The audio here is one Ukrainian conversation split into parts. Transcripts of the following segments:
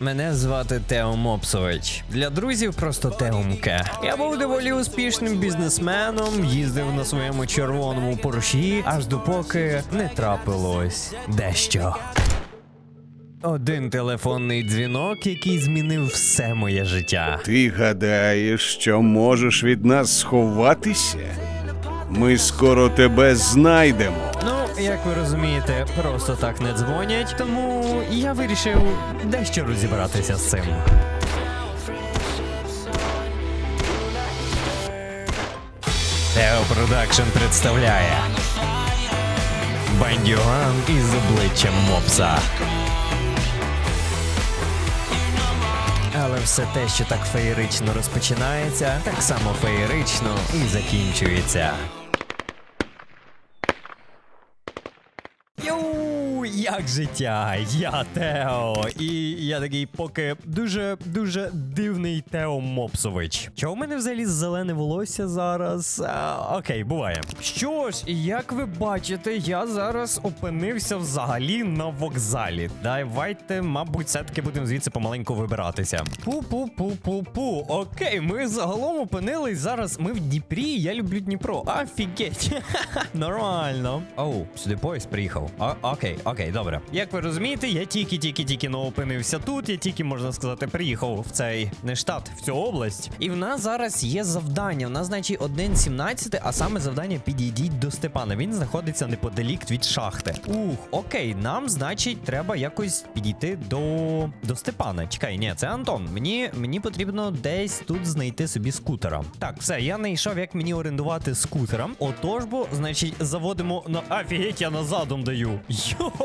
Мене звати Тео Мопсович. Для друзів просто Теомке. Я був доволі успішним бізнесменом, їздив на своєму червоному порші, аж допоки не трапилось дещо. Один телефонний дзвінок, який змінив все моє життя. Ти гадаєш, що можеш від нас сховатися? Ми скоро тебе знайдемо. Ну, як ви розумієте, просто так не дзвонять, тому я вирішив дещо розібратися з цим. Тео Продакшн представляє Бандюган із обличчям мопса. Але все те, що так феєрично розпочинається, так само феєрично і закінчується. Йоу, як життя? Я Тео. І я такий поки дуже дуже дивний Тео Мопсович. Чого в мене взагалі зелене волосся зараз? А, окей, буває. Що ж, як ви бачите, я зараз опинився взагалі на вокзалі. Давайте, мабуть, все-таки будемо звідси помаленьку вибиратися. Пу-пу-пу-пу-пу. Окей, ми загалом опинились зараз. Ми в Дніпрі. Я люблю Дніпро. Офігеть. Нормально. Оу, сюди поїзд приїхав. О, окей, окей, добре. Як ви розумієте, я тільки-тільки-тільки но опинився тут. Я тільки, можна сказати, приїхав в цей не штат, в цю область. І в нас зараз є завдання. У нас, значить, 1.17, а саме завдання підійдіть до Степана. Він знаходиться неподалік від шахти. Ух, окей, нам, значить, треба якось підійти до, до Степана. Чекай, ні, це Антон. Мені, мені потрібно десь тут знайти собі скутера. Так, все, я знайшов, як мені орендувати скутера. Отож, бо, значить, заводимо на офігеть, я назадом даю.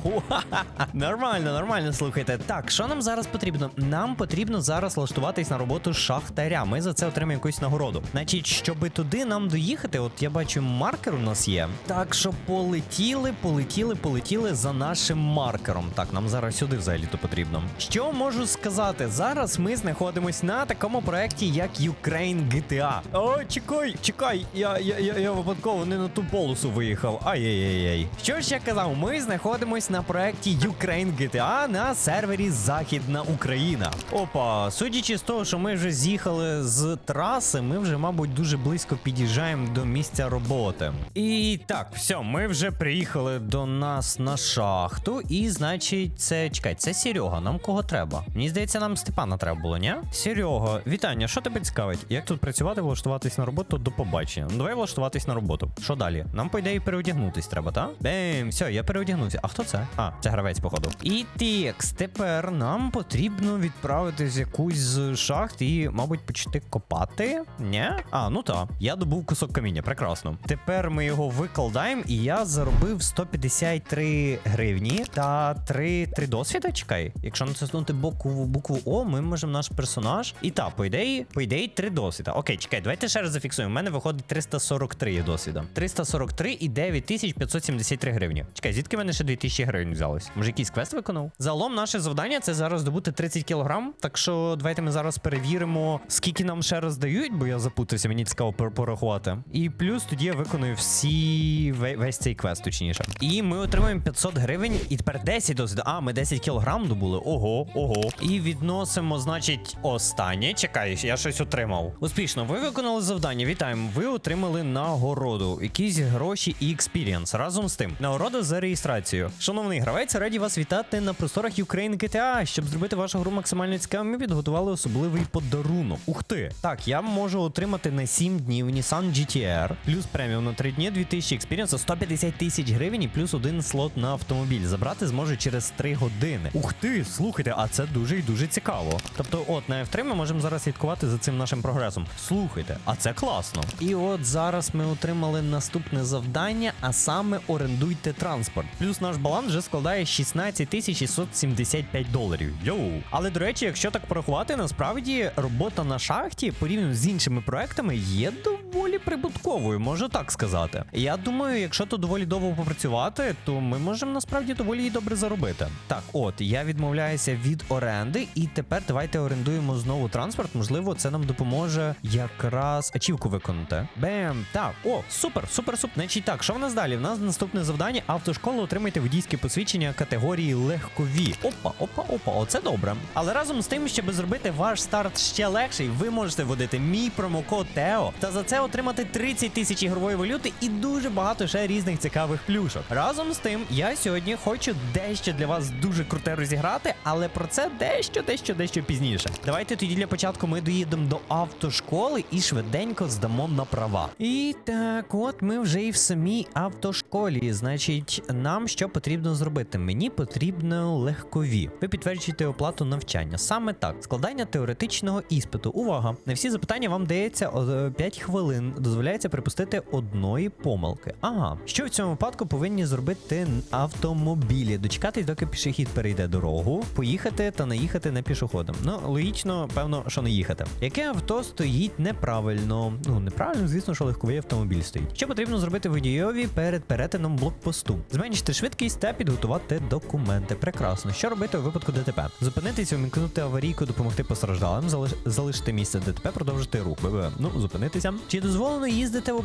Ха-ха-ха. нормально, нормально, слухайте. Так, що нам зараз потрібно? Нам потрібно зараз влаштуватись на роботу шахтаря. Ми за це отримаємо якусь нагороду. Значить, щоб туди нам доїхати, от я бачу, маркер у нас є. Так що полетіли, полетіли, полетіли за нашим маркером. Так, нам зараз сюди взагалі то потрібно. Що можу сказати? Зараз ми знаходимось на такому проєкті, як Ukraine GTA. О, чекай, чекай, я, я, я, я випадково не на ту полосу виїхав. Ай-яй-яй. Що ж я казав? Ми знаходимось на проєкті Ukraine GTA на сервері Західна Україна. Опа, судячи з того, що ми вже з'їхали з траси, ми вже, мабуть, дуже близько під'їжджаємо до місця роботи. І так, все, ми вже приїхали до нас на шахту. І, значить, це чекай, це Серега. Нам кого треба? Мені здається, нам Степана треба було, ні? Серега, вітання, що тебе цікавить? Як тут працювати, влаштуватись на роботу до побачення? Ну, давай влаштуватись на роботу. Що далі? Нам по ідеї переодягнутись треба, так? Бем, все, я переодягнувся. А хто це? А, це гравець, походу. І текс, тепер нам потрібно відправитись в якусь з шахт і, мабуть, почати копати. Ні? А, ну так. Я добув кусок каміння, прекрасно. Тепер ми його викладаємо, і я заробив 153 гривні та 3, 3 досвіда. Чекай. Якщо натиснути букву, букву О, ми можемо наш персонаж. І так, по ідеї, по ідеї, 3 досвіда. Окей, чекай, давайте ще раз зафіксуємо. У мене виходить 343 є досвіда. 343 і 9573 гривні. Чекай, звідки в мене ще 2000 гривень взялось? Може, якийсь квест виконав? Загалом наше завдання це зараз добути 30 кілограм. Так що давайте ми зараз перевіримо, скільки нам ще раз дають, бо я запутався, мені цікаво порахувати. І плюс тоді я виконую всі весь цей квест, точніше. І ми отримаємо 500 гривень, і тепер 10 досвіду. А, ми 10 кілограм добули. Ого, ого. І відносимо, значить, останнє. Чекай, я щось отримав. Успішно, ви виконали завдання. Вітаємо. Ви отримали нагороду. Якісь гроші і експірієнс. Разом з тим, нагорода за реєстрацію. Шановний гравець, раді вас вітати на просторах Ukraine GTA. Щоб зробити вашу гру максимально цікавою, ми підготували особливий подарунок. Ух ти! Так, я можу отримати на 7 днів Nissan GTR, плюс преміум на 3 дні, 2000 експірієнсу, 150 тисяч гривень і плюс один слот на автомобіль. Забрати зможе через 3 години. Ух ти, слухайте, а це дуже і дуже цікаво. Тобто, от на F3 ми можемо зараз слідкувати за цим нашим прогресом. Слухайте, а це класно. І от зараз ми отримали наступне завдання, а саме орендуйте транспорт. Плюс наш баланс вже складає 16 тисяч 675 доларів. Йоу. Але до речі, якщо так порахувати, насправді робота на шахті порівняно з іншими проектами є доволі прибутковою, можу так сказати. Я думаю, якщо тут доволі довго попрацювати, то ми можемо насправді доволі і добре заробити. Так, от я відмовляюся від оренди, і тепер давайте орендуємо знову транспорт. Можливо, це нам допоможе якраз ачівку виконати. Бем, так, о, супер, супер, супер. Значить так, що в нас далі? В нас наступне завдання автошколу отримайте водійське посвідчення посвідчення категорії легкові. Опа, опа, опа, оце добре. Але разом з тим, щоб зробити ваш старт ще легший, ви можете вводити мій промокод Тео та за це отримати 30 тисяч ігрової валюти і дуже багато ще різних цікавих плюшок. Разом з тим, я сьогодні хочу дещо для вас дуже круте розіграти, але про це дещо, дещо, дещо пізніше. Давайте тоді для початку ми доїдемо до автошколи і швиденько здамо на права. І так, от ми вже і в самій автошколі. Значить, нам що потрібно зробити? Мені потрібно легкові. Ви підтверджуєте оплату навчання. Саме так, складання теоретичного іспиту. Увага! На всі запитання вам дається 5 хвилин. Дозволяється припустити одної помилки. Ага, що в цьому випадку повинні зробити автомобілі? Дочекатись, доки пішохід перейде дорогу, поїхати та наїхати не пішоходом. Ну, логічно, певно, що не їхати. Яке авто стоїть неправильно? Ну, неправильно, звісно, що легковий автомобіль стоїть. Що потрібно зробити водійові перед перетином блокпосту? Зменшити швидкість та підготувати документи. Прекрасно. Що робити у випадку ДТП? Зупинитися, увімкнути аварійку, допомогти постраждалим, залиш... залишити місце ДТП, продовжити рух. Ну, зупинитися. Чи дозволено їздити або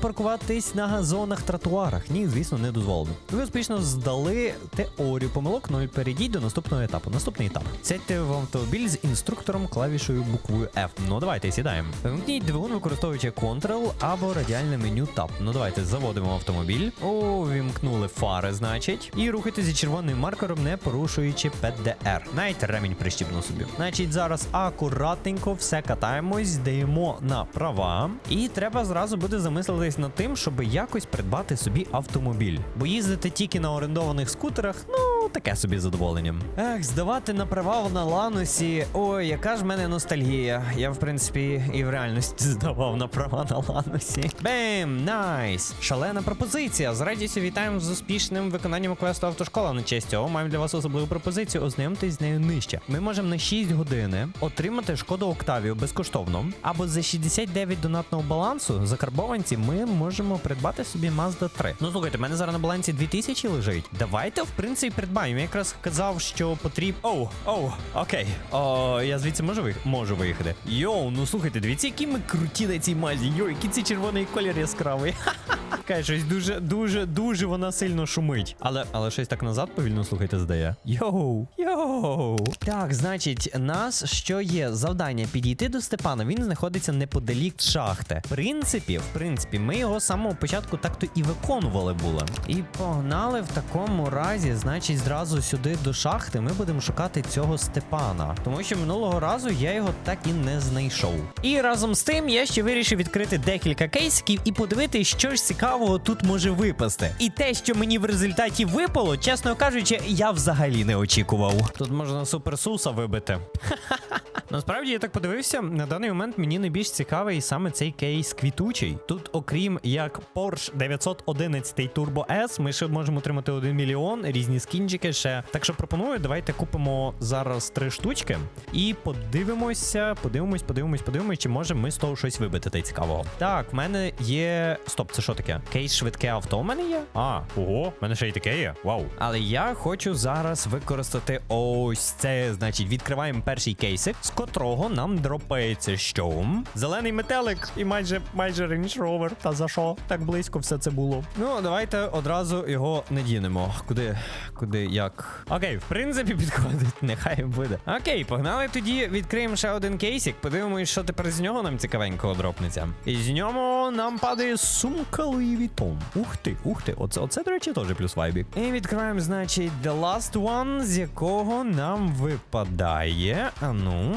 на газонах, тротуарах? Ні, звісно, не дозволено. Ви успішно здали теорію помилок 0. Перейдіть до наступного етапу. Наступний етап. Сядьте в автомобіль з інструктором клавішою буквою F. Ну давайте сідаємо. Вимкніть двигун, використовуючи Ctrl або радіальне меню Tab. Ну давайте заводимо автомобіль. Увімкнули фари, значить. І рухайте зі червоним маркером, не порушуючи ПДР. Навіть ремінь прищіпну собі. Значить, зараз акуратненько все катаємось, даємо на права. І треба зразу буде замислитись над тим, щоб якось придбати собі автомобіль. Бо їздити тільки на орендованих скутерах, ну таке собі задоволення. Ех, здавати на права на ланусі. Ой, яка ж в мене ностальгія. Я, в принципі, і в реальності здавав на права на ланусі. Бем, найс! Шалена пропозиція. З радістю вітаємо з успішним виконанням квесту автошкола на честь цього. Маємо для вас особливу пропозицію. Ознайомтесь з нею нижче. Ми можемо на 6 години отримати шкоду Октавію безкоштовно. Або за 69 донатного балансу закарбованці ми можемо придбати собі Mazda 3. Ну слухайте, в мене зараз на балансі 2000 лежить. Давайте, в принципі, придбаємо. Я якраз казав, що потрібно. Оу, оу, окей. О, я звідси можу виїх... можу виїхати. Йоу, ну слухайте, дивіться, які ми круті на цій мазі. Йо, який цей червоний колір яскравий. Каже, щось дуже, дуже, дуже вона сильно шумить. Але, але щось так назад повільно слухайте, здає. Йоу, йоу. Так, значить, нас що є? Завдання підійти до Степана. Він знаходиться неподалік шахти. В принципі, в принципі, ми його з самого початку так-то і виконували були. І погнали в такому разі, значить, зразу сюди до шахти ми будемо шукати цього Степана. Тому що минулого разу я його так і не знайшов. І разом з тим я ще вирішив відкрити декілька кейсиків і подивитися, що ж цікавого тут може випасти. І те, що мені в результаті випало, чесно кажучи, я взагалі не очікував. Тут можна суперсуса вибити. Насправді я так подивився, на даний момент мені найбільш цікавий саме цей кейс квітучий. Тут, окрім як Porsche 911 Turbo S, ми ще можемо отримати 1 мільйон, різні скінчики ще. Так що пропоную, давайте купимо зараз три штучки і подивимося, подивимось, подивимось, подивимось, чи може ми з того щось вибити та й цікавого. Так, в мене є. Стоп, це що таке? Кейс швидке авто в мене є? А, ого, в мене ще й таке є. Вау. Але я хочу зараз використати ось це. Значить, відкриваємо перший кейсик, з котрого нам дропається що? Зелений метелик і майже майже Range Rover. Та за що? Так близько все це було. Ну, давайте одразу його надінемо. Куди? Куди? Як? Окей, в принципі, підходить. Нехай буде. Окей, погнали тоді. Відкриємо ще один кейсик. Подивимось, що тепер з нього нам цікавенького дропнеться. І з ньому нам падає сумка Louis Vuitton. Ух ти, ух ти. Оце, оце до речі, теж плюс вайбік. І відкриваємо, значить, The Last One, з якого нам випадає. А ну.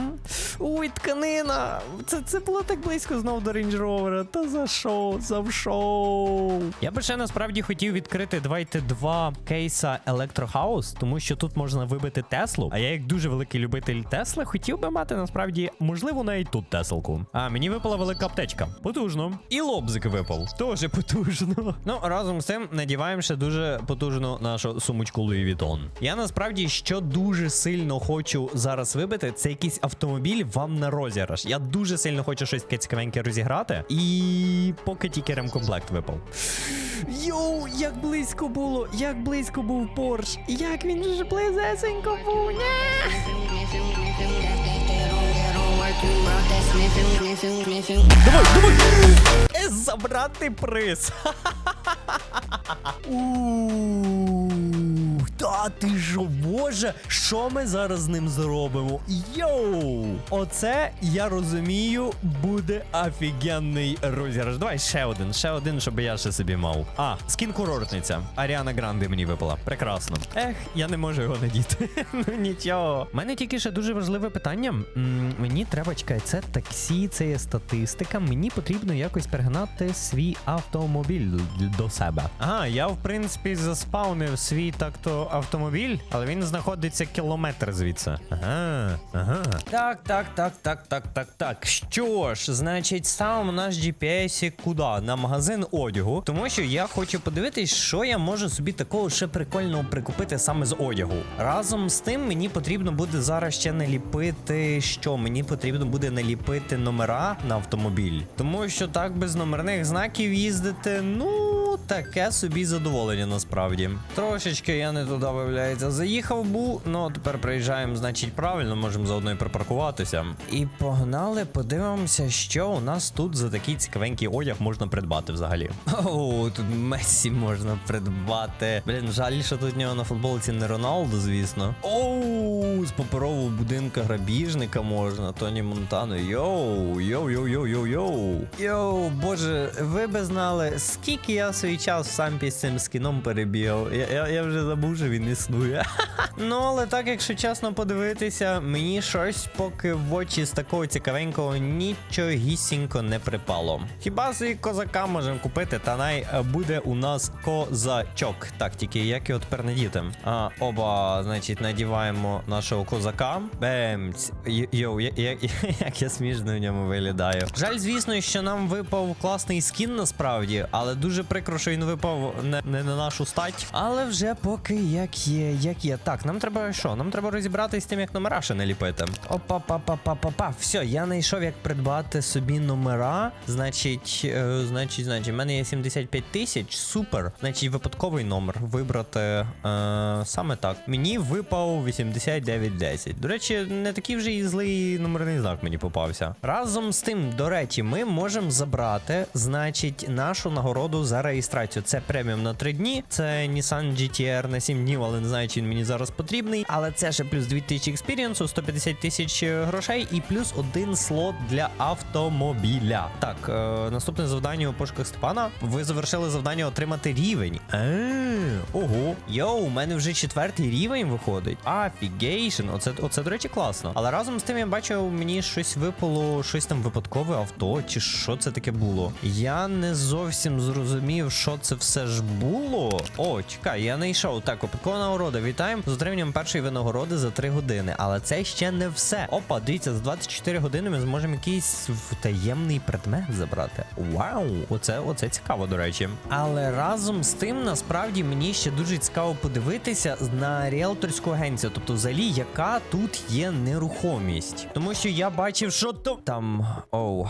Ой, тканина! Це, це було так близько знов до Range Rover. Та за що? За що? Я би ще насправді хотів відкрити давайте два кейса Electro тому що тут можна вибити Теслу. А я, як дуже великий любитель Тесли, хотів би мати насправді, можливо, навіть тут Теслку. А мені випала велика аптечка. Потужно. І лобзик випав. Тоже потужно. Ну, разом з цим надіваємо ще дуже потужну нашу сумочку Louis Vuitton. Я насправді що дуже сильно хочу зараз вибити, це якийсь автомобіль вам на розіграш. Я дуже сильно хочу щось таке цікавеньке розіграти. І поки тільки ремкомплект випав. Йоу, як близько було, як близько був Порш. Як він же близесенько був. Давай, давай! Забрати приз. У. Та ти що, боже, що ми зараз з ним зробимо? Йоу! Оце я розумію, буде офігенний розіграш. Давай ще один, ще один, щоб я ще собі мав. А, скін курортниця. Аріана Гранде мені випала. Прекрасно. Ех, я не можу його надіти. ну нічого. У мене тільки ще дуже важливе питання. М, мені треба чекай, це таксі, це є статистика. Мені потрібно якось перегнати свій автомобіль до себе. Ага, я в принципі заспаунив свій так-то автомобіль, але він знаходиться кілометр звідси. Ага, ага. Так, так, так, так, так, так, так. Що ж, значить, ставимо наш GPS куди? На магазин одягу, тому що я хочу подивитись, що я можу собі такого ще прикольного прикупити саме з одягу. Разом з тим мені потрібно буде зараз ще наліпити. Що мені потрібно буде наліпити номера на автомобіль, тому що так без номерних знаків їздити, ну. Таке собі задоволення насправді. Трошечки я не туди, виявляється, заїхав був. Ну тепер приїжджаємо, значить, правильно, можемо заодно і припаркуватися. І погнали, подивимося, що у нас тут за такий цікавенький одяг можна придбати взагалі. О, тут Месі можна придбати. Блін, жаль, що тут в нього на футболці не Роналду, звісно. Оу, з паперового будинка грабіжника можна. Тоні Монтано. Йоу, йоу, йоу, йоу, йоу, йоу. Йоу, боже, ви би знали, скільки я свій час сам під цим скіном перебігав. Я, я, я вже забув, що він існує. ну, але так, якщо чесно подивитися, мені щось поки в очі з такого цікавенького нічогісінько не припало. Хіба свій козака можемо купити, та най е, буде у нас козачок. Так, тільки як його тепер надіти? А, оба, значить, надіваємо нашого козака. Бемць. Йоу, я- як я смішно в ньому виглядаю. Жаль, звісно, що нам випав класний скін насправді, але дуже прикро, що він випав не, не на нашу стать. Але вже поки як є, як є. Так, нам треба що? Нам треба розібратися з тим, як номера ще не ліпити. опа па па па па па Все, я знайшов, як придбати собі номера. Значить, е, значить, значить, в мене є 75 тисяч. Супер. Значить, випадковий номер вибрати е, саме так. Мені випав 8910. До речі, не такий вже і злий номерний знак мені попався. Разом з тим, до речі, ми можемо забрати, значить, нашу нагороду за реєстрацію. Це преміум на 3 дні. Це Nissan GTR на 7 днів, але не знаю, чи він мені зараз потрібний. Але це ще плюс 2000 експірієнсу, 150 тисяч е, грошей і плюс один слот для автомобіля. Так, е, наступне завдання у пошуках Степана. Ви завершили завдання отримати рівень. Е, ого. Йоу, у мене вже четвертий рівень виходить. Афігейшн. Оце, оце, до речі, класно. Але разом з тим я бачив, мені щось випало, щось там випадкове авто, чи що це таке було. Я не зовсім зрозумів, що це все ж було. О, чекай, я знайшов. Так, випадкова нагорода. Вітаємо з отриманням першої винагороди за 3 години. Але це ще не все. Опа, дивіться, за 24 години ми зможемо якийсь таємний предмет забрати. Вау, оце, оце цікаво, до речі. Але разом з тим, насправді мені ще дуже цікаво подивитися на ріелторську агенцію, тобто взагалі, яка тут є нерухомість. Тому що я бачив, що то там. Оу.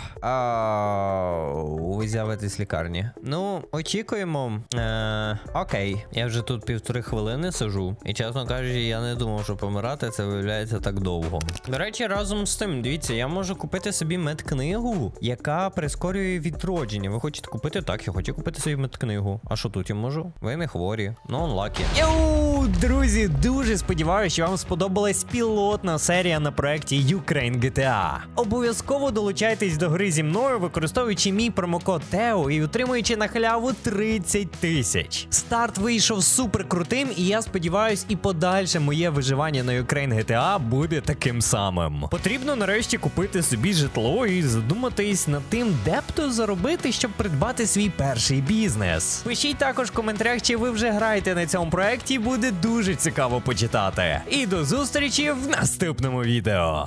Ви з'явитесь в лікарні. Ну, очікуємо. Е, окей, я вже тут півтори хвилини сижу. І чесно кажучи, я не думав, що помирати це виявляється так довго. До речі, разом з тим, дивіться, я можу купити собі медкнигу, яка прискорює відродження. Ви хочете купити? Так, я хочу купити собі медкнигу. А що тут я можу? Ви не хворі. Ну, онлакі. Йоу, друзі, дуже сподіваюся, що вам сподобалась пілотна серія на проєкті Ukraine GTA. Обов'язково долучайтесь до гри зі мною, використовуючи мій промокод TEO і отримуючи на халяву 30 тисяч. Старт вийшов супер крутим, і я сподіваюсь, і подальше моє виживання на Ukraine GTA буде таким самим. Потрібно нарешті купити собі житло і задуматись над тим, де б то заробити, щоб придбати свій перший бізнес. Пишіть також в коментарях, чи ви вже граєте на цьому проєкті, буде дуже цікаво почитати. І до зустрічі в наступному відео.